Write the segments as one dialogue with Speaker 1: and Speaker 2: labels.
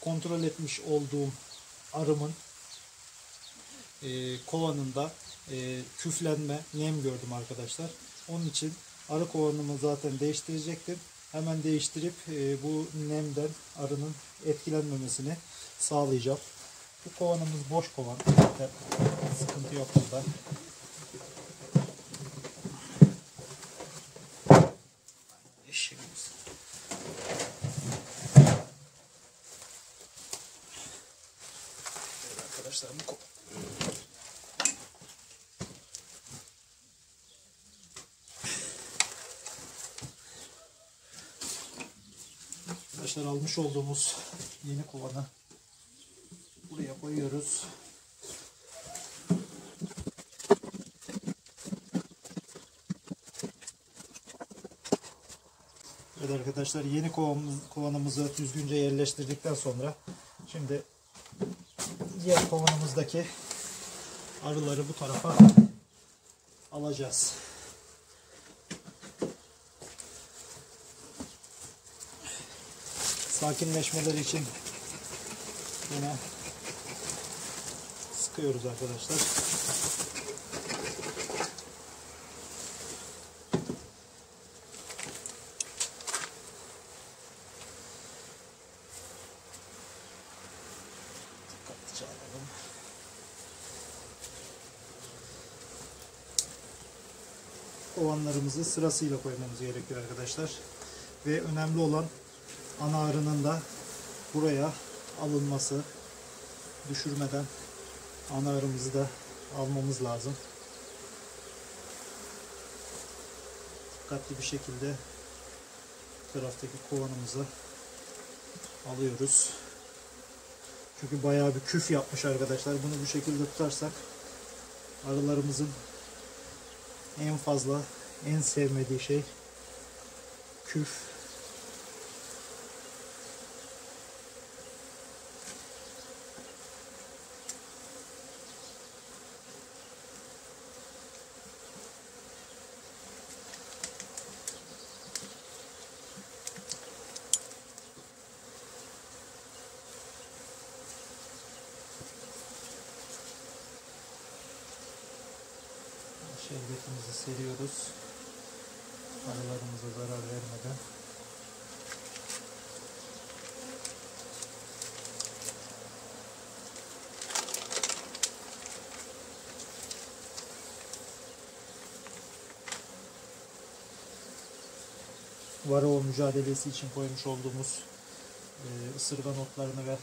Speaker 1: kontrol etmiş olduğum arımın e, kovanında e, küflenme, nem gördüm arkadaşlar. Onun için arı kovanımı zaten değiştirecektim. Hemen değiştirip e, bu nemden arının etkilenmemesini sağlayacağım. Bu kovanımız boş kovan. Sıkıntı yok burada. Eşeğimiz. Evet arkadaşlar bu Arkadaşlar almış olduğumuz yeni kovanı buraya koyuyoruz. Evet arkadaşlar yeni kovanımız, kovanımızı düzgünce yerleştirdikten sonra şimdi diğer kovanımızdaki arıları bu tarafa alacağız. Sakinleşmeleri için yine sıkıyoruz arkadaşlar. Kovanlarımızı sırasıyla koymamız gerekiyor arkadaşlar. Ve önemli olan ana arının da buraya alınması düşürmeden ana arımızı da almamız lazım. Dikkatli bir şekilde taraftaki kovanımızı alıyoruz. Çünkü bayağı bir küf yapmış arkadaşlar. Bunu bu şekilde tutarsak arılarımızın en fazla en sevmediği şey küf. Şerbetimizi seriyoruz. Arılarımıza zarar vermeden. Varroa mücadelesi için koymuş olduğumuz e, ısırgan otlarını ve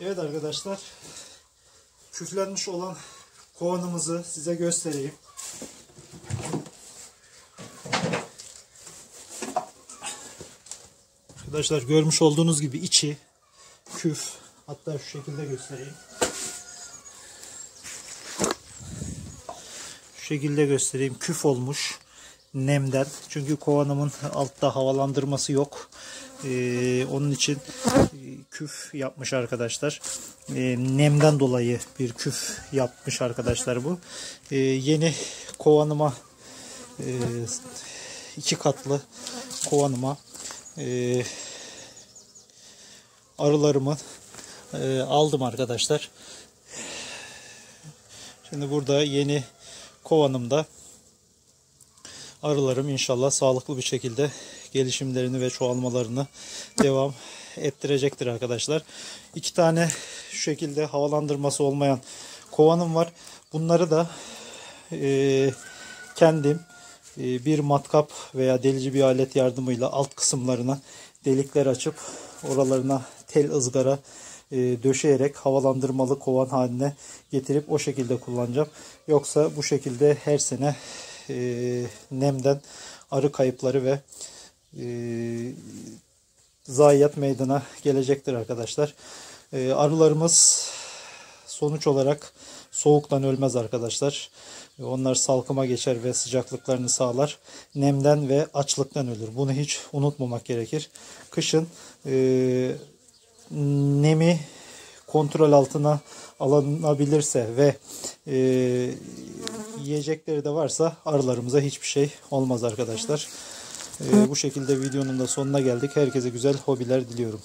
Speaker 1: Evet arkadaşlar. Küflenmiş olan kovanımızı size göstereyim. Arkadaşlar görmüş olduğunuz gibi içi küf. Hatta şu şekilde göstereyim. Şu şekilde göstereyim. Küf olmuş nemden. Çünkü kovanımın altta havalandırması yok. Ee, onun için e, küf yapmış arkadaşlar. Ee, nemden dolayı bir küf yapmış arkadaşlar bu. Ee, yeni kovanıma e, iki katlı kovanıma e, arılarımı aldım arkadaşlar. Şimdi burada yeni kovanımda arılarım inşallah sağlıklı bir şekilde gelişimlerini ve çoğalmalarını devam ettirecektir arkadaşlar. İki tane şu şekilde havalandırması olmayan kovanım var. Bunları da e, kendim e, bir matkap veya delici bir alet yardımıyla alt kısımlarına delikler açıp oralarına tel ızgara e, döşeyerek havalandırmalı kovan haline getirip o şekilde kullanacağım. Yoksa bu şekilde her sene e, nemden arı kayıpları ve e, zayiat meydana gelecektir arkadaşlar. E, arılarımız sonuç olarak soğuktan ölmez arkadaşlar. Onlar salkıma geçer ve sıcaklıklarını sağlar. Nemden ve açlıktan ölür. Bunu hiç unutmamak gerekir. Kışın e, nemi kontrol altına alınabilirse ve e, yiyecekleri de varsa arılarımıza hiçbir şey olmaz arkadaşlar. E, bu şekilde videonun da sonuna geldik. Herkese güzel hobiler diliyorum.